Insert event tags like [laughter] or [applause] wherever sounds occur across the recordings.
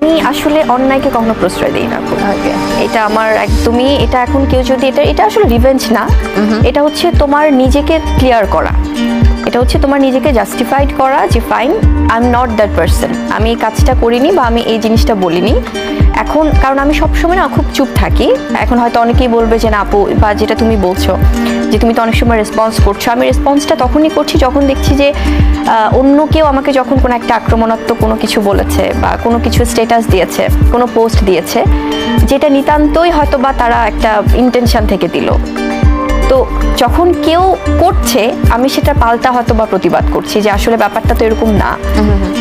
আমি আসলে অন্যায়কে কখনো প্রশ্রয় দিই না। এটা আমার একদমই এটা এখন কেউ যদি এটা এটা আসলে রিভেঞ্জ না। এটা হচ্ছে তোমার নিজেকে ক্লিয়ার করা। এটা হচ্ছে তোমার নিজেকে জাস্টিফাইড করা যে fine I am not that person আমি এই কাজটা করিনি বা আমি এই জিনিসটা বলিনি। এখন, কারণ আমি সবসময় না খুব চুপ থাকি। এখন হয়তো অনেকেই বলবে যে, না আপু, বা যেটা তুমি বলছো, যে তুমি তো অনেক সময় রেসপন্স করছ। আমি রেসপন্সটা তখনই করছি যখন দেখছি যে অন্য কেউ আমাকে যখন কোনো একটা আক্রমণাত্মক কোনো কিছু বলেছে বা কোনো কিছু স্টেটাস দিয়েছে, কোনো পোস্ট দিয়েছে, যেটা নিতান্তই হয়তো বা তারা একটা ইন্টেনশন থেকে দিল। তো যখন কেউ করছে আমি সেটা পাল্টা হয়তো বা প্রতিবাদ করছি যে আসলে ব্যাপারটা তো এরকম না।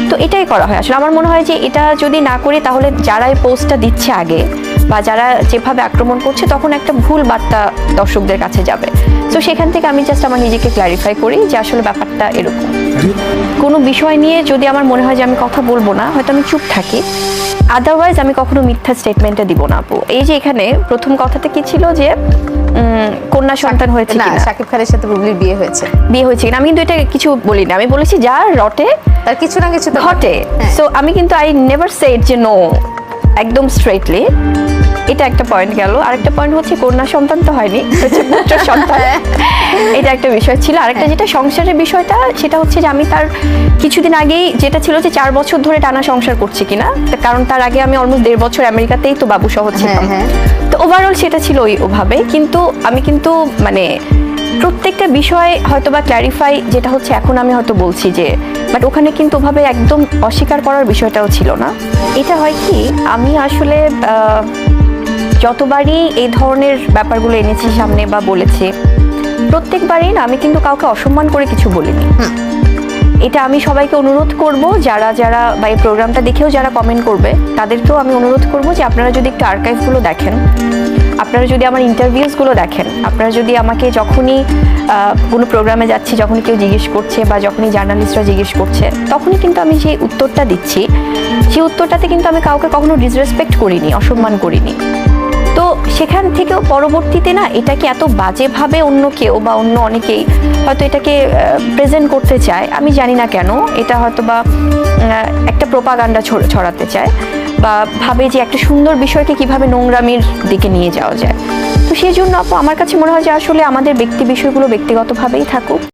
তো এটাই করা হয়। আসলে আমার মনে হয় যে এটা যদি না করি তাহলে যারা এই পোস্টটা দিচ্ছে আগে বা যারা যেভাবে আক্রমণ করছে তখন একটা ভুল বার্তা দর্শকদের কাছে যাবে। তো সেখান থেকে আমি জাস্ট আমার নিজেকে ক্ল্যারিফাই করি যে আসলে ব্যাপারটা এরকম। কোনো বিষয় নিয়ে যদি আমার মনে হয় যে আমি কথা বলব না হয়তো আমি চুপ থাকি। আদারওয়াইজ আমি কখনো মিথ্যা স্টেটমেন্টে দিব না আপু। এই যে এখানে প্রথম কথাতে কি ছিল যে কন্যা সন্তান হয়েছে না শাকিব খানের সাথে বুবলির বিয়ে হয়েছে। বিয়ে হয়েছে কিনা? আমি কিন্তু এটা কিছু বলিনি। আমি বলেছি যা রটে তার কিছু না কিছু ঘটে। হ্যাঁ। সো আমি কিন্তু আই নেভার সেড যে নো একদম স্ট্রেটলি এটা একটা পয়েন্ট গেল। আরেকটা পয়েন্ট হচ্ছে কন্যা সন্তান তো হয়নি হচ্ছে পুত্র [laughs] সন্তান। এটা একটা বিষয় ছিল। আরেকটা যেটা সংসারের বিষয়টা সেটা হচ্ছে যে আমি তার কিছুদিন আগেই যেটা ছিল যে চার বছর ধরে টানা সংসার করছি কিনা তা কারণ তার আগে আমি অলমোস্ট দেড় বছর আমেরিকাতেই তো বাবু সহ ছিলাম। হ্যাঁ, তো ওভারঅল সেটা ছিল ওই ওভাবে। কিন্তু আমি কিন্তু মানে প্রত্যেকটা বিষয় হয়তো বা ক্ল্যারিফাই যেটা হচ্ছে এখন আমি হয়তো বলছি যে বাট ওখানে কিন্তু ওভাবে একদম অস্বীকার করার বিষয়টাও ছিল না। এটা হয় কি আমি আসলে আহ, যতবারই এই ধরনের ব্যাপারগুলো এনেছি সামনে বা বলেছে প্রত্যেকবারই না আমি কিন্তু কাউকে অসম্মান করে কিছু বলিনি। এটা আমি সবাইকে অনুরোধ করব যারা যারা বা এই প্রোগ্রামটা দেখেও যারা কমেন্ট করবে তাদেরকেও আমি অনুরোধ করব যে আপনারা যদি একটু আর্কাইভগুলো দেখেন আপনারা যদি আমার ইন্টারভিউসগুলো দেখেন আপনারা যদি আমাকে যখনই কোনো প্রোগ্রামে যাচ্ছি যখনই কেউ জিজ্ঞেস করছে বা যখনই জার্নালিস্টরা জিজ্ঞেস করছে তখনই কিন্তু আমি যে উত্তরটা দিচ্ছি সেই উত্তরটাতে কিন্তু আমি কাউকে কখনো ডিসরেসপেক্ট করিনি অসম্মান করিনি। তো সেখান থেকেও পরবর্তীতে না এটাকে এত বাজেভাবে অন্য কেউ বা অন্য অনেকেই হয়তো এটাকে প্রেজেন্ট করতে চায়। আমি জানি না কেন, এটা হয়তো বা একটা প্রোপাগান্ডা ছড়াতে চায় বা ভাবে যে একটা সুন্দর বিষয়কে কীভাবে নোংরামির দিকে নিয়ে যাওয়া যায়। তো সেই জন্য আপু, আমার কাছে মনে হয় যে আসলে আমাদের ব্যক্তি বিষয়গুলো ব্যক্তিগতভাবেই থাকুক।